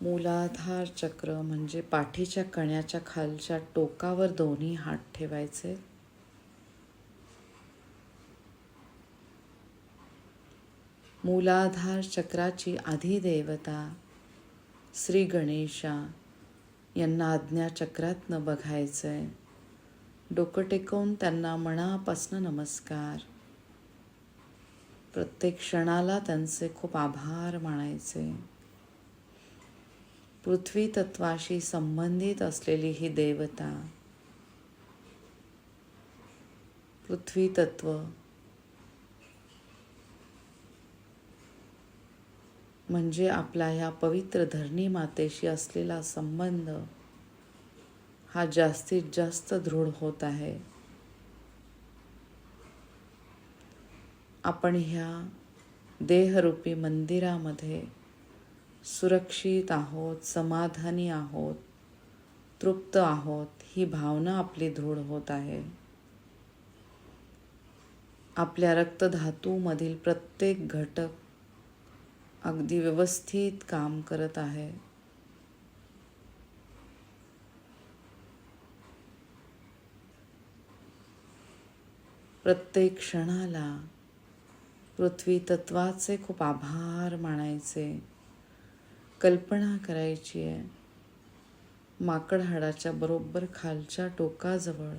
मूलाधार चक्र म्हणजे पाठीच्या कण्याच्या खालच्या टोकावर दोन्ही हात ठेवायचे. मूलाधार चक्राची अधिदेवता श्री गणेशा यांना आज्ञाचक्रातनं बघायचंय. डोकं टेकवून त्यांना मनापासनं नमस्कार. प्रत्येक क्षणाला त्यांचे खूप आभार मानायचे. पृथ्वी तत्वाशी संबंधित असलेली ही देवता. पृथ्वी तत्व. म्हणजे आपला ह्या पवित्र धरणी मातेशी असलेला संबंध हा जास्तीत जास्त दृढ होत आहे. आपण ह्या देहरूपी मंदिरामध्ये सुरक्षित आहोत समाधानी आहोत तृप्त आहोत ही भावना आपली दृढ होत आहे. आपल्या रक्तधातूमधील प्रत्येक घटक अगदी व्यवस्थित काम करत आहे. प्रत्येक क्षणाला पृथ्वी तत्वाचे खूप आभार मानायचे. कल्पना करायची आहे. माकड हाडाच्या बरोबर खालच्या टोकाजवळ.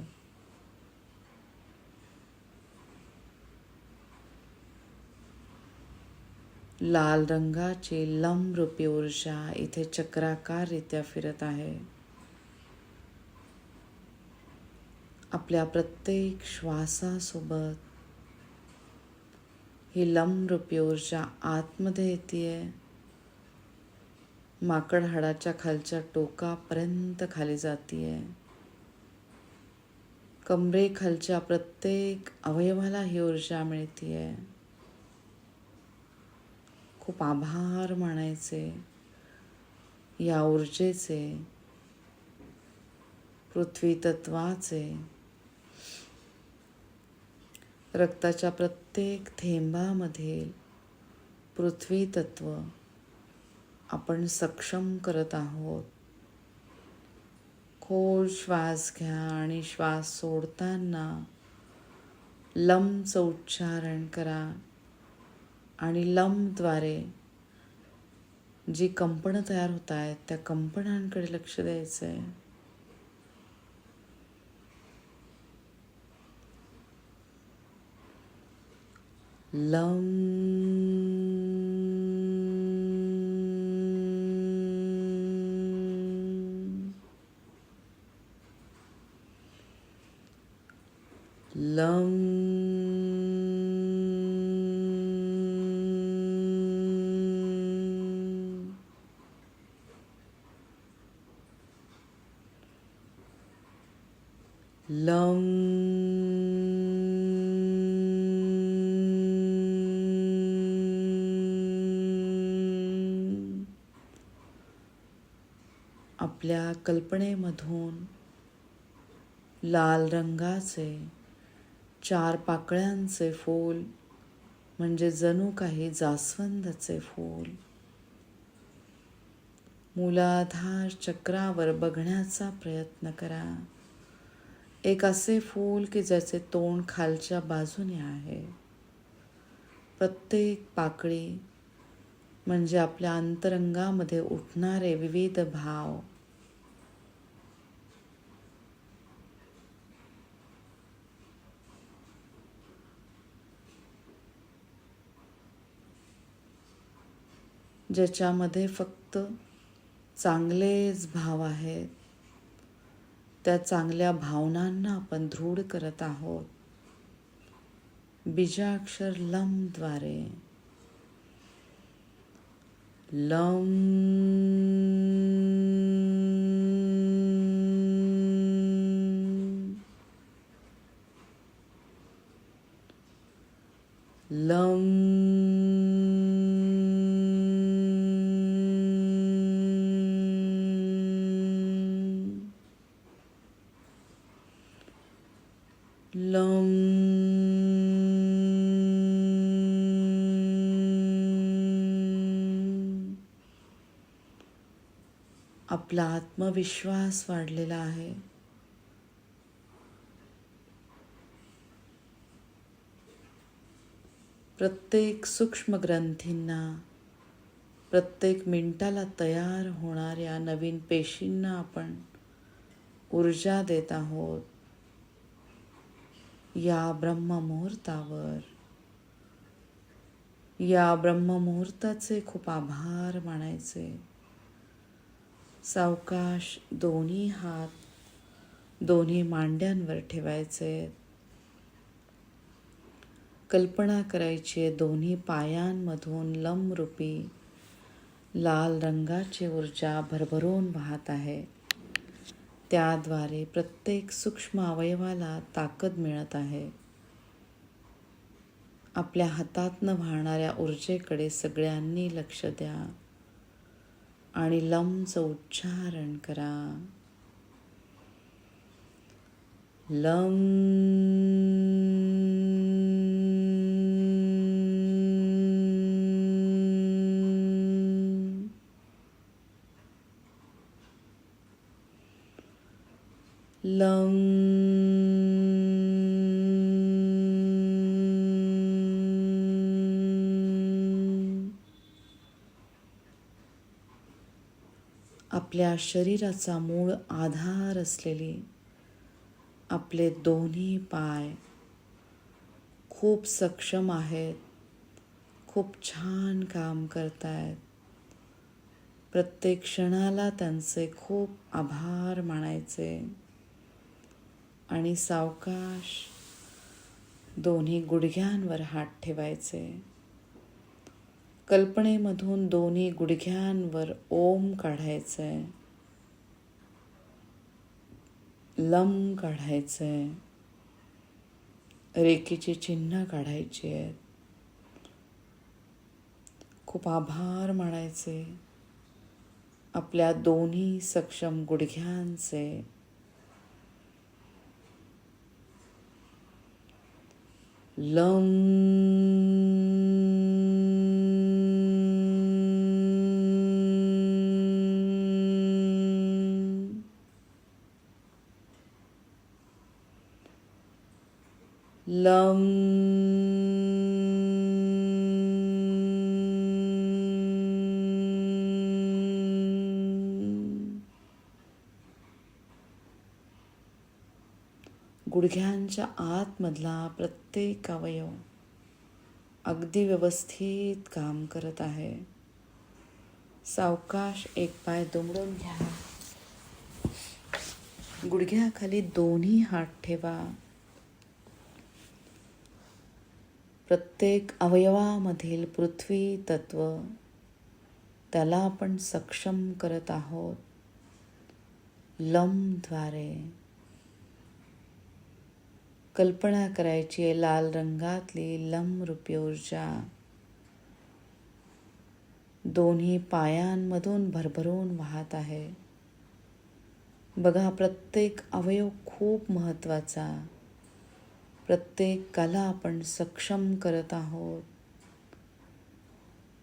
लाल रंगाची लंबरूपी ऊर्जा इथे चक्राकाररित्या फिरत आहे. आपल्या प्रत्येक श्वासासोबत ही लंबरूपी ऊर्जा आतमध्ये येते माकड हाडाच्या खालच्या टोकापर्यंत खाली जातीये. कमरेखालच्या प्रत्येक अवयवाला ही ऊर्जा मिळतीये. खूप आभार मानायचे या ऊर्जेचे पृथ्वी तत्वाचे. रक्ताच्या प्रत्येक थेंबामधील पृथ्वी तत्व आपण सक्षम करत आहोत. खोल श्वास घ्या आणि श्वास सोडताना लमचं उच्चारण करा आणि लमद्वारे जी कंपनं तयार होत आहेत त्या कंपनांकडे लक्ष द्यायचं आहे लम लम। लम। आपल्या कल्पनेमधून लाल रंगाचे चार पाकळ्यांचे फूल म्हणजे जणू काही जास्वंदचे फूल. मूलाधार चक्रावर बघण्याचा प्रयत्न करा. एक असे फूल की ज्याचे तोंड खालच्या बाजूने आहे. प्रत्येक पाकळी म्हणजे आपल्या अंतरंगामध्ये उठणारे विविध भाव ज्याच्यामध्ये फक्त चांगलेच भाव आहेत. त्या चांगल्या भावनांना आपण दृढ करत आहोत. बीजाक्षर लमद्वारे. लम लम लम आपला आत्मविश्वास वाढलेला आहे. प्रत्येक सूक्ष्म ग्रंथींना प्रत्येक मिनिटाला तयार होणाऱ्या नवीन पेशींना आपण ऊर्जा देत आहोत. या ब्रह्ममुहूर्तावर. या ब्रह्ममुहूर्ताचे खूप आभार मानायचे. सावकाश दोन्ही हात दोन्ही मांड्यांवर ठेवायचे. कल्पना करायची दोन्ही पायांमधून लमरूपी लाल रंगाची ऊर्जा भरभरून वाहत आहे. त्याद्वारे प्रत्येक सूक्ष्म अवयवाला ताकद मिळत आहे. आपल्या हातातनं वाहणाऱ्या ऊर्जेकडे सगळ्यांनी लक्ष द्या. आणि लमचं उच्चारण करा. लम लम आपल्या शरीराचा मूळ आधार असलेली आपले दोन्ही पाय खूप सक्षम आहेत खूप छान काम करतायत. प्रत्येक क्षणाला त्यांचे खूप आभार मानायचे. आणि सावकाश दोन्ही गुडघ्यांवर हात ठेवायचे. कल्पनेमधून दोन्ही गुडघ्यांवर ओम काढायचे लम काढायचे रेखेची चिन्ह काढायची आहेत. खूप आभार मानायचे. आपल्या दोन्ही सक्षम गुडघ्यांचे. Lump lump. गुडघ्यांच्या आतमधला प्रत्येक अवयव अगदी व्यवस्थित काम करत आहे. सावकाश एक पाय दुमडून घ्या. गुडघ्याखाली दोन्ही हात ठेवा. प्रत्येक अवयवामधील पृथ्वी तत्व त्याला आपण सक्षम करत आहोत. लमद्वारे कल्पना करायची आहे लाल रंगातली लमरूपी ऊर्जा. दोन्ही पायांमधून भरभरून वाहत आहे. बघा प्रत्येक अवयव खूप महत्त्वाचा. प्रत्येकाला आपण सक्षम करत आहोत।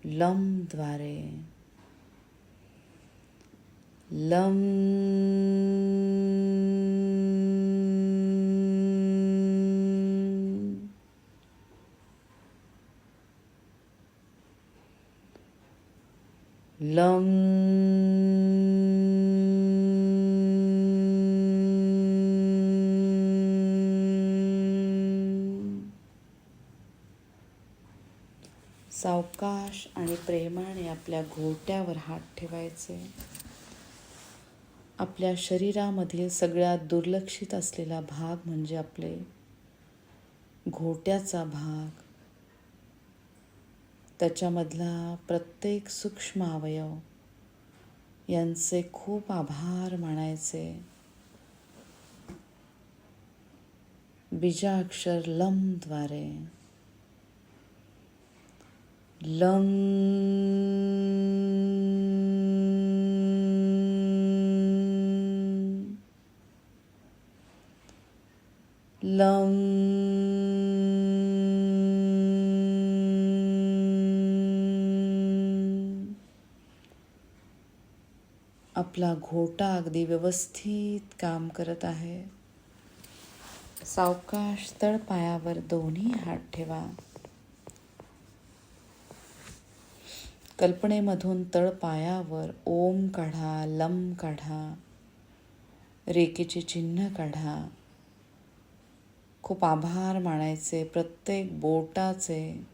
लमद्वारे लम लम आपल्या घोट्यावर हात ठेवायचे. आपल्या शरीरामधील सगळ्यात दुर्लक्षित असलेला भाग म्हणजे आपले घोट्याचा भाग. त्याच्यामधला प्रत्येक सूक्ष्म अवयव यांचे खूप आभार मानायचे. बीजाक्षर लमद्वारे लम लम आपला घोटा अगदी व्यवस्थित काम करत आहे. सावकाश तळपायावर दोन्ही हात ठेवा. कल्पनेमधून तळपायावर ओम काढा लम काढा रेखेचे चिन्ह काढा. खूप आभार मानायचे प्रत्येक बोटाचे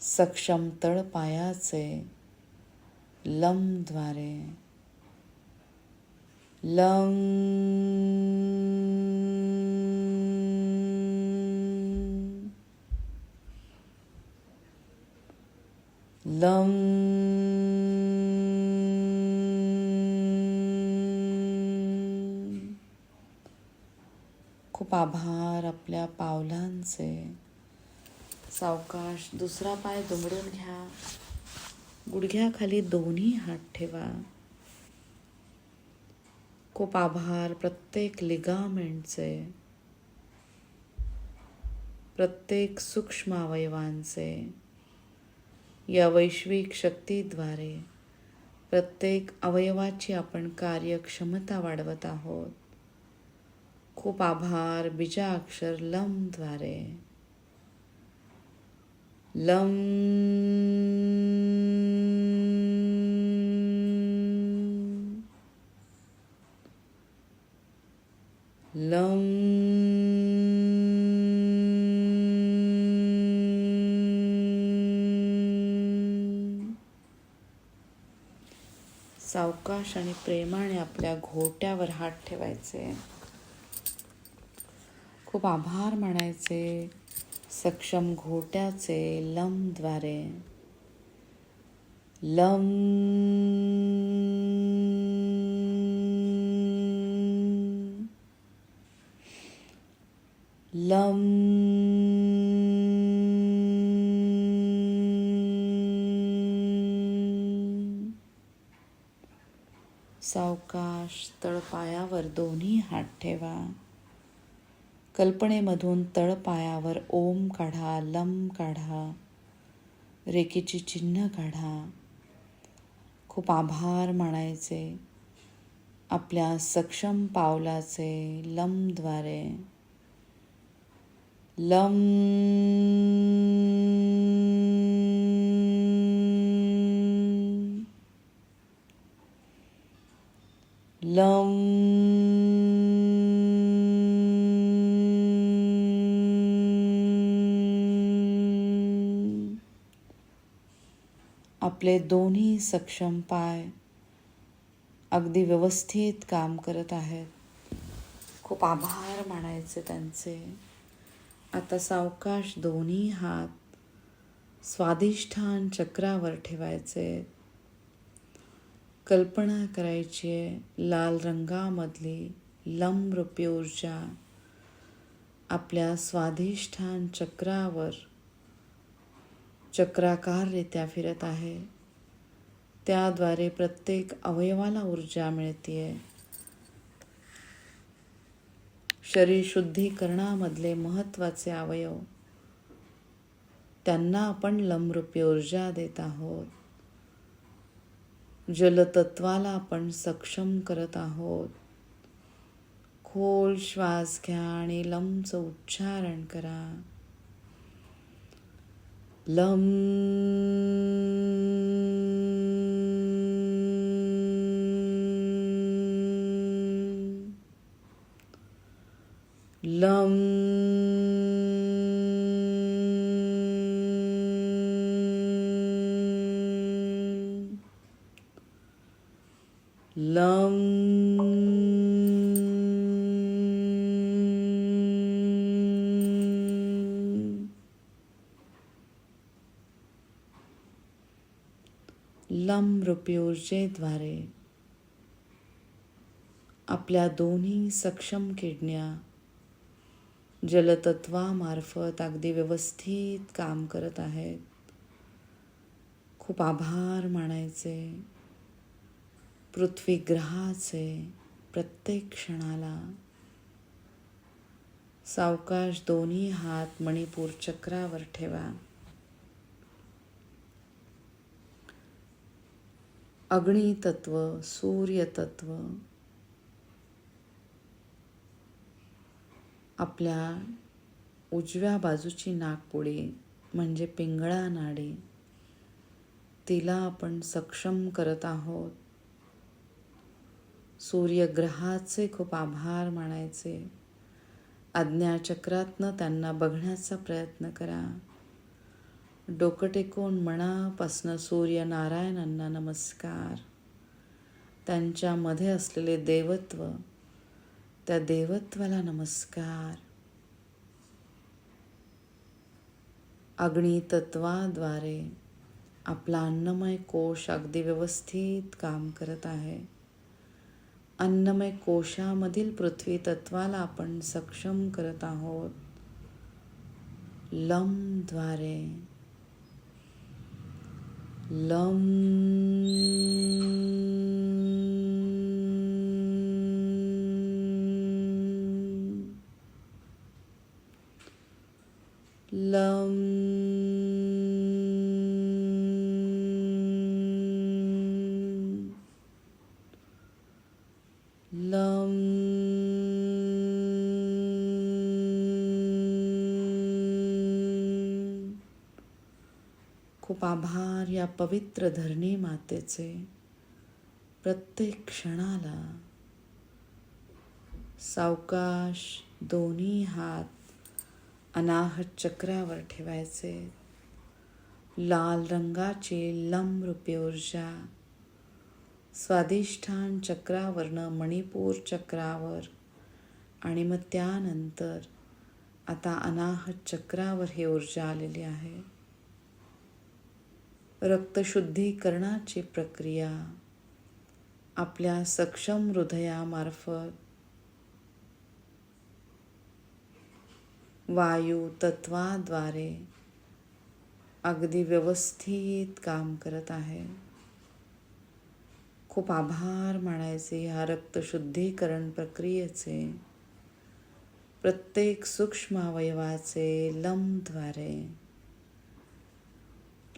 सक्षम तळपायाचे लमद्वारे लंग लं खूप आभार आपल्या पावलांचे. सावकाश दुसरा पाय दुमडून घ्या. गुडघ्याखाली दोन्ही हात ठेवा. खूप आभार प्रत्येक लिगामेंटचे. प्रत्येक सूक्ष्म अवयवांचे. या वैश्विक शक्तीद्वारे प्रत्येक अवयवाची आपण कार्यक्षमता वाढवत आहोत. खूप आभार बीजाक्षर लमद्वारे. लम लम सावकाश आणि प्रेमाने आपल्या घोट्यावर हात ठेवायचे. खूप आभार मानायचे सक्षम घोट्याचे लमद्वारे. लम लम सावकाश तळपायावर दोन्ही हात ठेवा. कल्पनेमधून तळपायावर ओम काढा लम काढा रेखेची चिन्ह काढा. खूप आभार मानायचे आपल्या सक्षम पावलाचे लमद्वारे. लम लम. आपले दोन्ही सक्षम पाय अगदी व्यवस्थित काम करत आहेत. खूप आभार मानायचे त्यांचे. आता सावकाश दोन्ही हात स्वाधिष्ठान चक्रावर ठेवायचे. कल्पना करायची आहे लाल रंगामधली लमरूपी ऊर्जा आपल्या स्वाधिष्ठान चक्रावर चक्राकाररित्या फिरत आहे. त्याद्वारे प्रत्येक अवयवाला ऊर्जा मिळते शरीर शुद्धीकरणामधले महत्त्वाचे अवयव त्यांना आपण लमरूपी ऊर्जा देत आहोत. जलतत्वाला आपण सक्षम करत आहोत. खोल श्वास घ्या आणि लमचं उच्चारण करा. लम लम लम रूपी ऊर्जेद्वारे आपल्या दोन्ही सक्षम किडण्या जलतत्वामार्फत अगदी व्यवस्थित काम करत आहेत. खूप आभार मानायचे. पृथ्वीग्रहाचे प्रत्येक क्षणाला सावकाश दोन्ही हात मणिपूर चक्रावर ठेवा. अग्नितत्व सूर्यतत्व. आपल्या उजव्या बाजूची नाकपुडी म्हणजे पिंगळा नाडी तिला आपण सक्षम करत आहोत. सूर्यग्रहाचे खूप आभार मानायचे. आज्ञाचक्रातनं त्यांना बघण्याचा प्रयत्न करा. डोकं टेकून मनापासनं सूर्यनारायणांना नमस्कार. त्यांच्यामध्ये असलेले देवत्व त्या देवत्वाला नमस्कार. अग्नितत्वाद्वारे आपला अन्नमय कोश अगदी व्यवस्थित काम करत आहे. अन्नमय कोशामधील पृथ्वी तत्वाला आपण सक्षम करत आहोत. लमद्वारे. लम लम या पवित्र धरणी मातेचे प्रत्येक क्षणाला सावकाश दोन्ही हात अनाहत चक्रावर ठेवायचे. लाल रंगाची लंबरूपी ऊर्जा स्वादिष्ठान चक्रावरनं मणिपूर चक्रावर आणि मग त्यानंतर आता अनाहत चक्रावर ही ऊर्जा आलेली आहे. रक्तशुद्धीकरणाची प्रक्रिया आपल्या सक्षम हृदयामार्फत. वायू तत्वाद्वारे अगदी व्यवस्थित काम करत आहे. खूप आभार मानायचे ह्या रक्तशुद्धीकरण प्रक्रियेचे. प्रत्येक सूक्ष्म अवयवाचे लंबद्वारे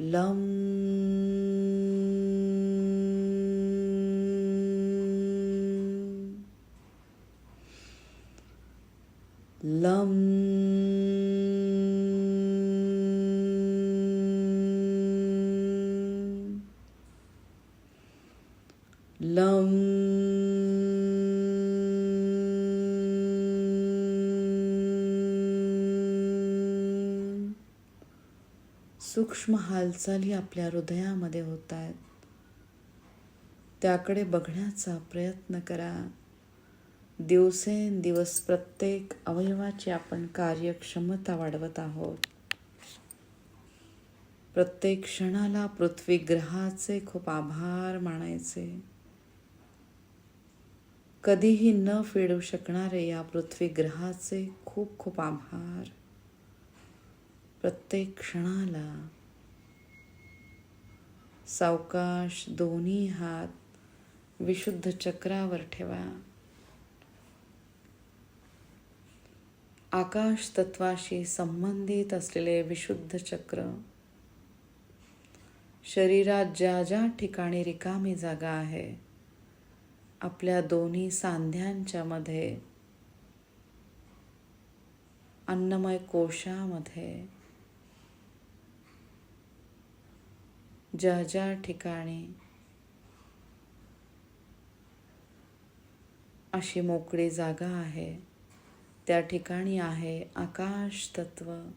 लम लम लम सूक्ष्म हालचाली आपल्या हृदयामध्ये होत आहेत. त्याकडे बघण्याचा प्रयत्न करा. दिवसेंदिवस प्रत्येक अवयवाची आपण कार्यक्षमता वाढवत आहोत. प्रत्येक क्षणाला पृथ्वी ग्रहाचे खूप आभार मानायचे. कधीही न फेडू शकणारे या पृथ्वी ग्रहाचे खूप खूप आभार. प्रत्येक क्षणाला. सावकाश दोन्ही हात विशुद्ध चक्रावर ठेवा. आकाश तत्वाशी संबंधित असलेले विशुद्ध चक्र. शरीरात ज्या ज्या ठिकाणी रिकामी जागा आहे आपल्या दोन्ही सांध्यांच्या मध्ये अन्नमय कोशामध्ये ज्या ज्या ठिकाणी अशी मोकळी जागा आहे त्या ठिकाणी आहे आकाश तत्व.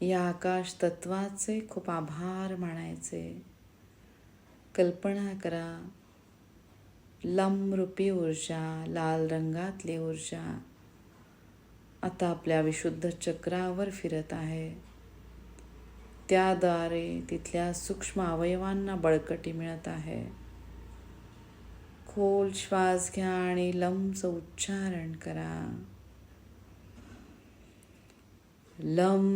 या आकाश तत्वाचे खूप आभार मानायचे. कल्पना करा लमरूपी ऊर्जा लाल रंगातली ऊर्जा आता आपल्या विशुद्ध चक्रावर फिरत आहे. त्याद्वारे तिथल्या सूक्ष्म अवयवांना बळकटी मिळत आहे. खोल श्वास घ्या आणि लमचं उच्चारण करा. लम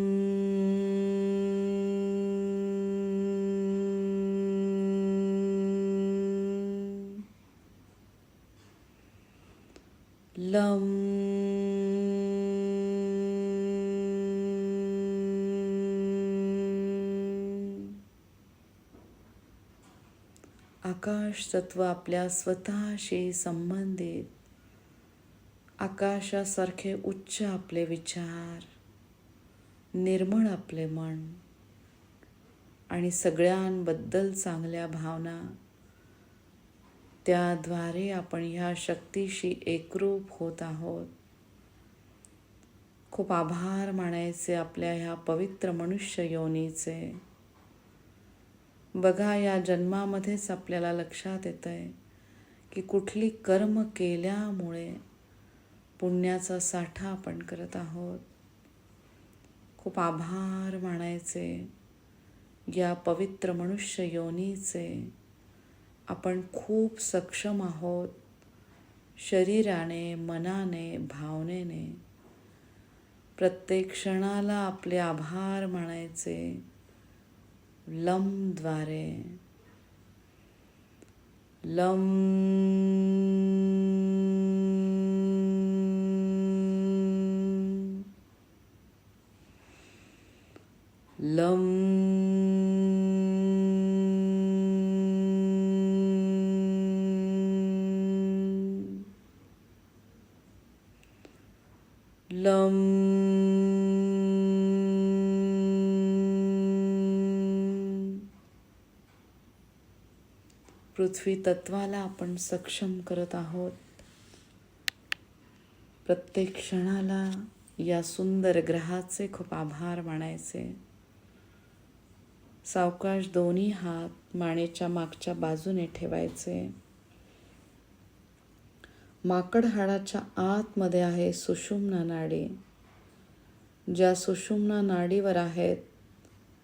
लम आकाश तत्व आपल्या स्वतःशी संबंधित. आकाशासारखे उच्च आपले विचार निर्मळ आपले मन आणि सगळ्यांबद्दल चांगल्या भावना. त्याद्वारे आपण ह्या शक्तीशी एकरूप होत आहोत. खूप आभार मानायचे आपल्या ह्या पवित्र मनुष्य योनीचे. बघा या जन्मामध्येच आपल्याला लक्षात येतं आहे की कुठली कर्म केल्यामुळे पुण्याचा साठा आपण करत आहोत. खूप आभार मानायचे. या पवित्र मनुष्य योनीचे आपण खूप सक्षम आहोत. शरीराने मनाने भावनेने. प्रत्येक क्षणाला आपले आभार मानायचे. लमद्वारे लम लम. लम. पृथ्वी तत्वाला आपण सक्षम करत आहोत. प्रत्येक क्षणाला या सुंदर ग्रहाचे खूप आभार मानायचे. सावकाश दोन्ही हात मानेच्या मागच्या बाजूने ठेवायचे. माकड हाडाच्या आतमध्ये आहे सुषुम्ना नाडी. ज्या सुषुम्ना नाडीवर आहेत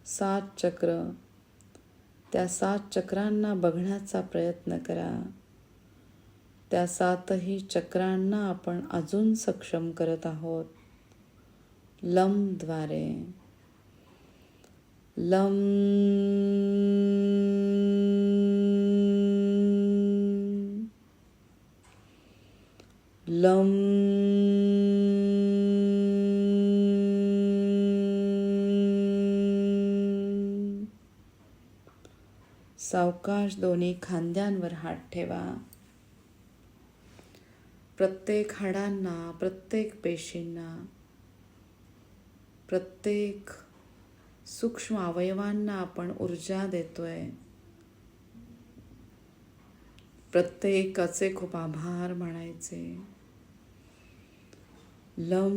सात चक्र त्या सात चक्रांना बघण्याचा प्रयत्न करा. त्या सातही चक्रांना आपण अजून सक्षम करत आहोत. लमद्वारे लम लम सावकाश दोन्ही खांद्यांवर हात ठेवा. प्रत्येक हाडांना प्रत्येक पेशींना प्रत्येक सूक्ष्म अवयवांना आपण ऊर्जा देतोय. प्रत्येकाचे खूप आभार म्हणायचे. लम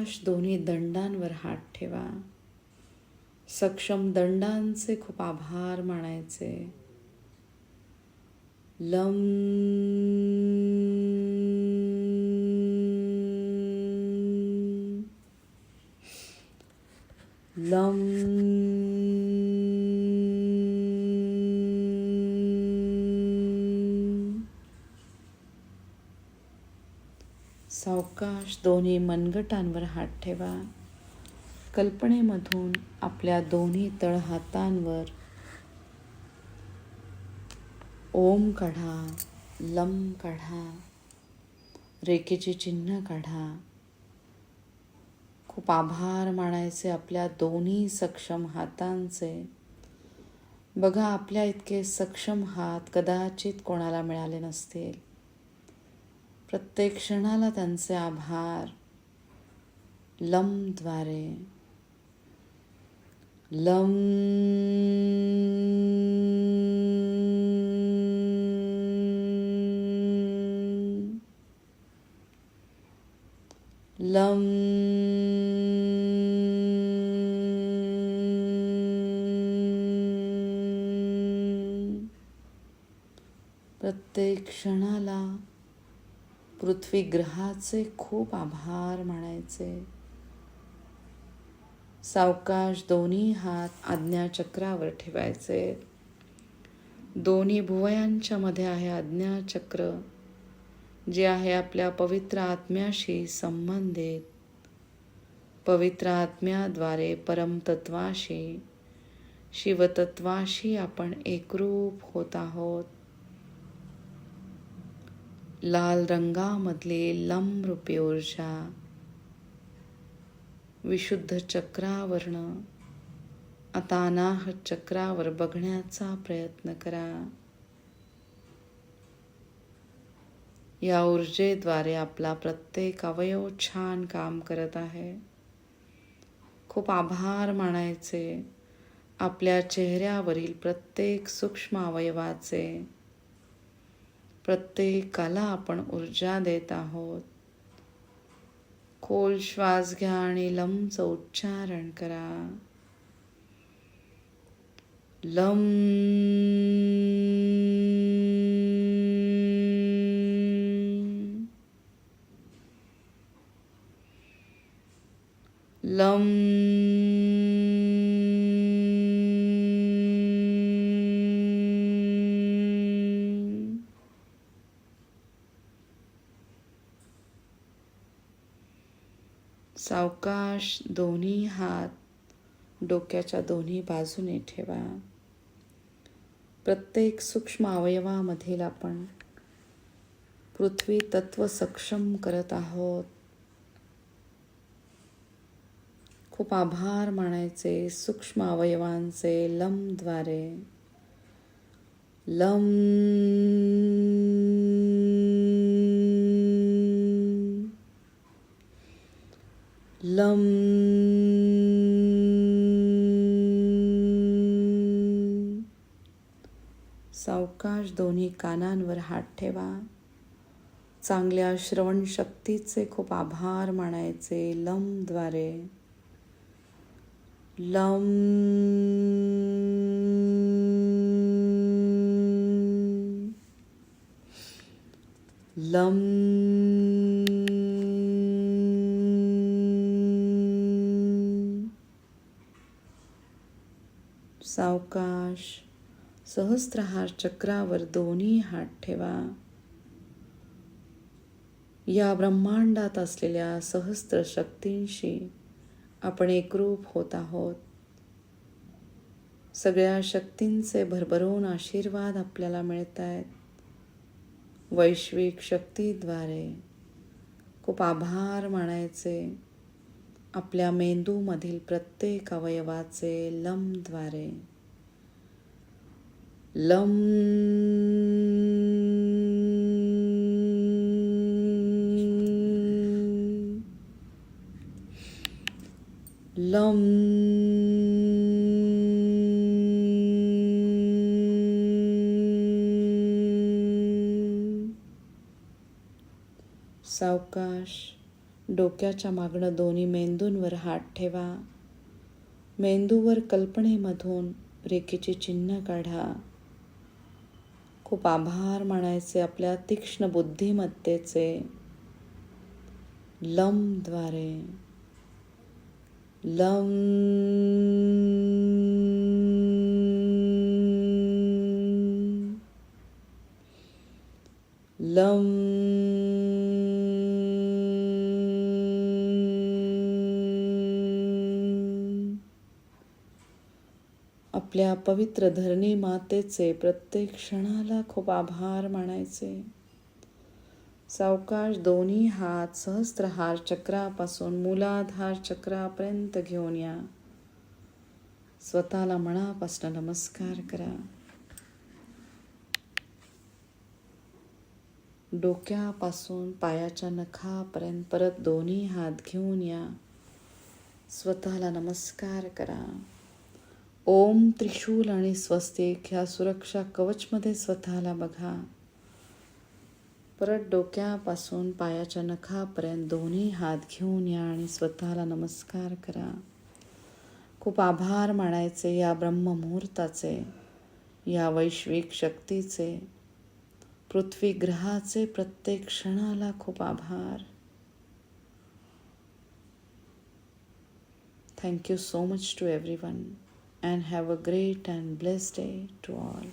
सावकाश दोन्ही दंडांवर हात ठेवा. सक्षम दंडांचे खूप आभार मानायचे. लम लम दोन्ही मनगटांवर हात ठेवा. कल्पनेमधून आपल्या दोन्ही तळहातांवर ओम काढा लम काढा रेखेचे चिन्ह काढा. खूप आभार मानायचे आपल्या दोन्ही सक्षम हातांचे. बघा आपल्या इतके सक्षम हात कदाचित कोणाला मिळाले नसतील. प्रत्येक क्षणाला त्यांचे आभार. लमद्वारे लम. लम. प्रत्येक क्षणाला पृथ्वी ग्रहाचे खूप आभार मानायचे. सावकाश दोन्ही हात आज्ञाचक्रावर ठेवायचे. दोन्ही भुवयांच्या मध्ये आहे आज्ञाचक्र जे आहे आपल्या पवित्र आत्म्याशी संबंधित. पवित्र आत्म्याद्वारे परमतत्वाशी शिवतत्वाशी आपण एकरूप होत आहोत. लाल रंगामधले लमरूपी ऊर्जा विशुद्ध चक्रावरनं आता अनाहत चक्रावर बघण्याचा प्रयत्न करा. या ऊर्जेद्वारे आपला प्रत्येक अवयव छान काम करत आहे. खूप आभार मानायचे. आपल्या चेहऱ्यावरील प्रत्येक सूक्ष्म अवयवाचे प्रत्येकाला आपण ऊर्जा देत आहोत. खोल श्वास घ्या आणि लमचं उच्चारण करा. लम लम सावकाश दोन्ही हात डोक्याच्या दोन्ही बाजूने ठेवा. प्रत्येक सूक्ष्म अवयवामधील आपण पृथ्वी तत्व सक्षम करत आहोत. खूप आभार मानायचे सूक्ष्म अवयवांचे लमद्वारे. लम लम. सावकाश दोन्ही कानांवर हात ठेवा. चांगल्या श्रवण शक्तीचे खूप आभार मानायचे लमद्वारे. लम. लम. सावकाश. सहस्त्रहार चक्रावर दोन्ही हात ठेवा. या ब्रह्मांडात असलेल्या सहस्त्र शक्तींशी आपण एकरूप होत आहोत. सगळ्या शक्तींचे भरभरून आशीर्वाद आपल्याला मिळत आहेत वैश्विक शक्तीद्वारे खूप आभार मानायचे. आपल्या मेंदूमधील प्रत्येक अवयवाचे लमद्वारे लम. लम. सावकाश. डोक्याच्या मागणं दोन्ही मेंदूंवर हात ठेवा. मेंदूवर कल्पनेमधून रेखेचे चिन्ह काढा. खूप आभार मानायचे आपल्या तीक्ष्ण बुद्धिमत्तेचे. लमद्वारे लम. लम. आपल्या पवित्र धरणी मातेचे प्रत्येक क्षणाला खूप आभार मानायचे. सावकाश दोन्ही हात सहस्त्रहार चक्रापासून मुलाधार चक्रापर्यंत घेऊन या. स्वतःला मनापासून नमस्कार करा. डोक्यापासून पायाच्या नखापर्यंत परत दोन्ही हात घेऊन या. स्वतःला नमस्कार करा. ओम त्रिशूल आणि स्वस्तिक ह्या सुरक्षा कवचमध्ये स्वतःला बघा. परत डोक्यापासून पायाच्या नखापर्यंत दोन्ही हात घेऊन या आणि स्वतःला नमस्कार करा. खूप आभार मानायचे या ब्रह्ममुहूर्ताचे या वैश्विक शक्तीचे पृथ्वी ग्रहाचे प्रत्येक क्षणाला खूप आभार. Thank you so much to everyone and have a great and blessed day to all.